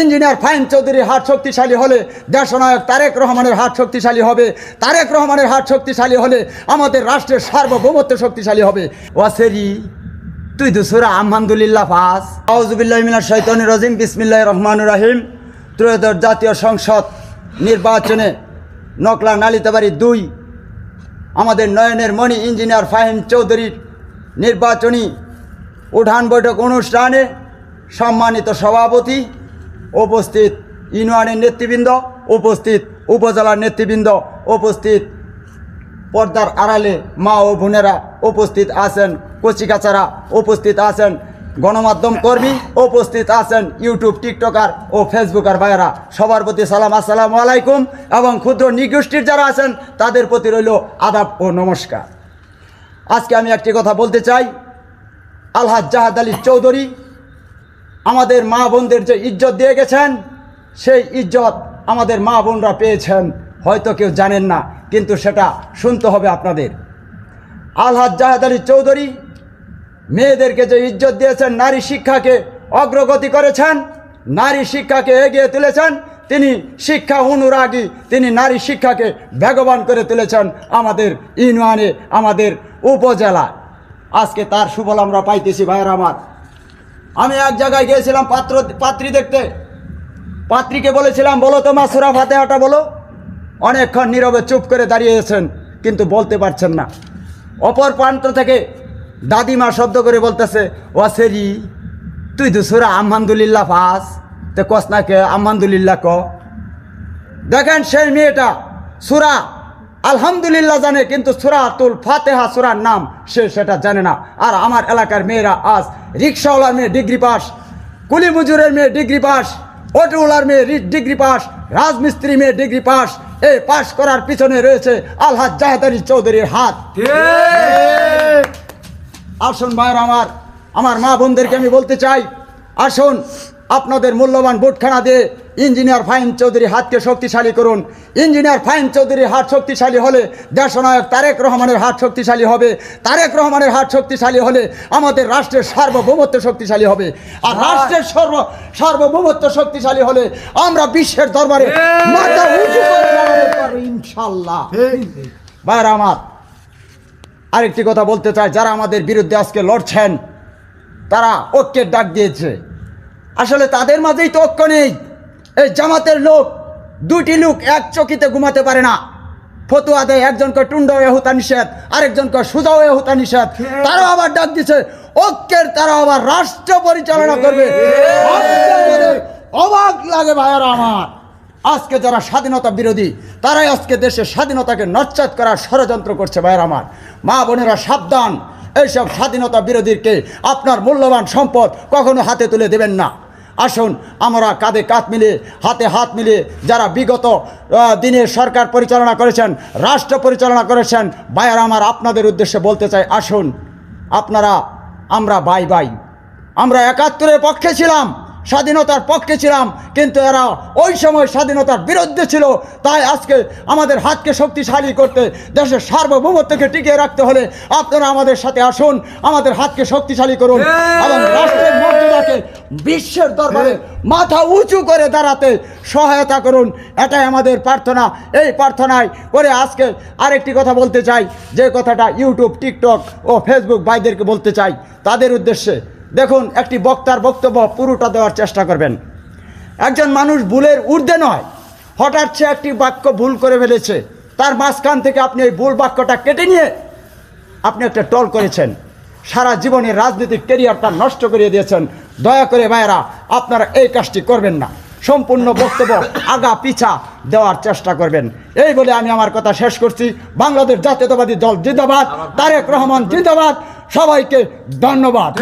Engineer fine চৌধুরীর হাত শক্তিশালী হলে দেশনায়ক তারেক রহমানের হাত শক্তিশালী হবে। তারেক রহমানের হাত শক্তিশালী হলে আমাদের রাষ্ট্রের সার্বভৌমত্ব শক্তিশালী হবে। ওয়াসেরি তুই দুসুরা আলহামদুলিল্লাহ ফাস আউজুবিল্লাহ মিনাশ শৈতানির রাজিম বিসমিল্লাহির রহমানির রহিম। ত্রয়োদশ জাতীয় সংসদ নির্বাচনে নকলা নালিতাবাড়ি দুই। আমাদের নয়নের মণি ইঞ্জিনিয়ার ফাহিম চৌধুরীর নির্বাচনী উঠান বৈঠক অনুষ্ঠানে সম্মানিত সভাপতি উপস্থিত ইউনিয়নের নেতৃবৃন্দ, উপস্থিত উপজেলার নেতৃবৃন্দ, উপস্থিত পর্দার আড়ালে মা ও বোনেরা উপস্থিত আছেন, কচিকাচারা উপস্থিত আছেন, গণমাধ্যম কর্মী উপস্থিত আছেন, ইউটিউব টিকটকার ও ফেসবুকার ভাইয়েরা। সবার প্রতি সালাম, আসসালামু আলাইকুম এবং ক্ষুদ্র নিগোষ্ঠীর যারা আছেন, তাদের প্রতি রইল আদাব ও নমস্কার। আজকে আমি একটি কথা বলতে চাই। আলহাজ জাহাদ আলী চৌধুরী আমাদের মা বোনদের যে ইজ্জত দিয়ে গেছেন, সেই ইজ্জত আমাদের মা বোনরা পেয়েছেন। হয়তো কেউ জানেন না, কিন্তু সেটা শুনতে হবে আপনাদের। আলহাজ জাহাদ আলী চৌধুরী মেয়েদেরকে যে ইজ্জত দিয়েছেন, নারী শিক্ষাকে অগ্রগতি করেছেন, নারী শিক্ষাকে এগিয়ে তুলেছেন, তিনি শিক্ষা অনুরাগী, তিনি নারী শিক্ষাকে বেগবান করে তুলেছেন আমাদের ইউনিয়নে, আমাদের উপজেলা আজকে তার সুফল আমরা পাইতেছি, ভাইয়ের আমার। আমি এক জায়গায় গিয়েছিলাম পাত্র, পাত্রী দেখতে। পাত্রীকে বলেছিলাম, বলো তোমার সুরা ফাতেহাটা বলো। অনেকক্ষণ নীরবে চুপ করে দাঁড়িয়েছেন কিন্তু বলতে পারছেন না। অপর প্রান্ত থেকে দাদিমা শব্দ করে বলতেছে ওয়াসেরি তুই তো সুরা আহমাদুলিল্লাহ ফাস তে কস না কে আহমাদুলিল্লাহ ক। দেখেন সেই মেয়েটা সুরা আলহামদুলিল্লাহ জানে কিন্তু সুরাতুল ফাতেহা সুরার নাম সে সেটা জানে না। আর আমার এলাকার মেয়েরা আজ রিক্সাওয়ালার মেয়ে ডিগ্রি পাস কুলি মজুরের মেয়ে ডিগ্রি পাস অটোওয়ালার মেয়ে ডিগ্রি পাস রাজমিস্ত্রি মেয়ে ডিগ্রি পাস এই পাস করার পিছনে রয়েছে আলহাজ জাহেদ আলী চৌধুরীর হাত। আসুন ভাইয়ের আমার আমার মা বোনদেরকে আমি বলতে চাই আসুন। আপনাদের মূল্যবান ভোটখানা দিয়ে ইঞ্জিনিয়ার ফাইন চৌধুরী হাতকে শক্তিশালী করুন। ইঞ্জিনিয়ার ফাইন চৌধুরীর হাত শক্তিশালী হলে দেশনায়ক তারেক রহমানের হাত শক্তিশালী হবে। তারেক রহমানের হাত শক্তিশালী হলে আমাদের রাষ্ট্রের সার্বভৌমত্ব শক্তিশালী হবে। আর রাষ্ট্রের সর্ব সার্বভৌমত্ব শক্তিশালী হলে আমরা বিশ্বের দরবারে মাথা উঁচু করে ইনশাল্লাহ ভাইয়ের আমার আরেকটি কথা বলতে চাই যারা আমাদের বিরুদ্ধে আজকে লড়ছেন তারা ঐক্যের ডাক দিয়েছে। আসলে তাদের মাঝেই তো ঐক্য নেই। এই জামাতের লোক দুটি লোক এক চকিতে ঘুমাতে পারে না। ফতুয়া দেয়, একজনকে টুন্ড এহুতা নিষেধ, আরেকজনকে সুজা হয়ে হুতা নিষেধ। তারাও আবার ডাক দিছে, ঐক্যের তারা আবার রাষ্ট্র পরিচালনা করবে। অবাক লাগে ভাইয়ারা আমার। আজকে যারা স্বাধীনতা বিরোধী, তারাই আজকে দেশের স্বাধীনতাকে নচ্ছাদ করার ষড়যন্ত্র করছে ভাইয়ের আমার। মা বোনেরা সাবধান, এইসব স্বাধীনতা বিরোধীকে আপনার মূল্যবান সম্পদ কখনো হাতে তুলে দেবেন না। আসুন, আমরা কাঁধে কাঁধ মিলে, হাতে হাত মিলে যারা বিগত দিনে সরকার পরিচালনা করেছেন, রাষ্ট্র পরিচালনা করেছেন, ভাইয়ার আমার আপনাদের উদ্দেশ্যে বলতে চাই, আসুন, আপনারা, আমরা বাই বাই। আমরা একাত্তরের পক্ষে ছিলাম। স্বাধীনতার পক্ষে ছিলাম কিন্তু এরা ওই সময় স্বাধীনতার বিরুদ্ধে ছিল। তাই আজকে আমাদের হাতকে শক্তিশালী করতে দেশের সার্বভৌমত্বকে টিকিয়ে রাখতে হলে আপনারা আমাদের সাথে আসুন আমাদের হাতকে শক্তিশালী করুন এবং রাষ্ট্রের মর্যাদাকে বিশ্বের দরবারে মাথা উঁচু করে দাঁড়াতে সহায়তা করুন। এটাই আমাদের প্রার্থনা। এই প্রার্থনায় করে আজকে আরেকটি কথা বলতে চাই। যে কথাটা ইউটিউব টিকটক ও ফেসবুক ভাইদেরকে বলতে চাই তাদের উদ্দেশ্যে দেখুন, একটি বক্তার বক্তব্য পুরোটা দেওয়ার চেষ্টা করবেন। একজন মানুষ ভুলের ঊর্ধ্বে নয়, হঠাৎ সে একটি বাক্য ভুল করে ফেলেছে। তার মাঝখান থেকে আপনি এই ভুল বাক্যটা কেটে নিয়ে আপনি একটা টল করেছেন। সারা জীবনের রাজনৈতিক ক্যারিয়ারটা নষ্ট করিয়ে দিয়েছেন। দয়া করে ভাইয়েরা, আপনারা এই কাজটি করবেন না। সম্পূর্ণ বক্তব্য আগা পিছা দেওয়ার চেষ্টা করবেন। এই বলে আমি আমার কথা শেষ করছি। বাংলাদেশ জাতীয়তাবাদী দল জিন্দাবাদ, তারেক রহমান জিন্দাবাদ। সবাইকে ধন্যবাদ।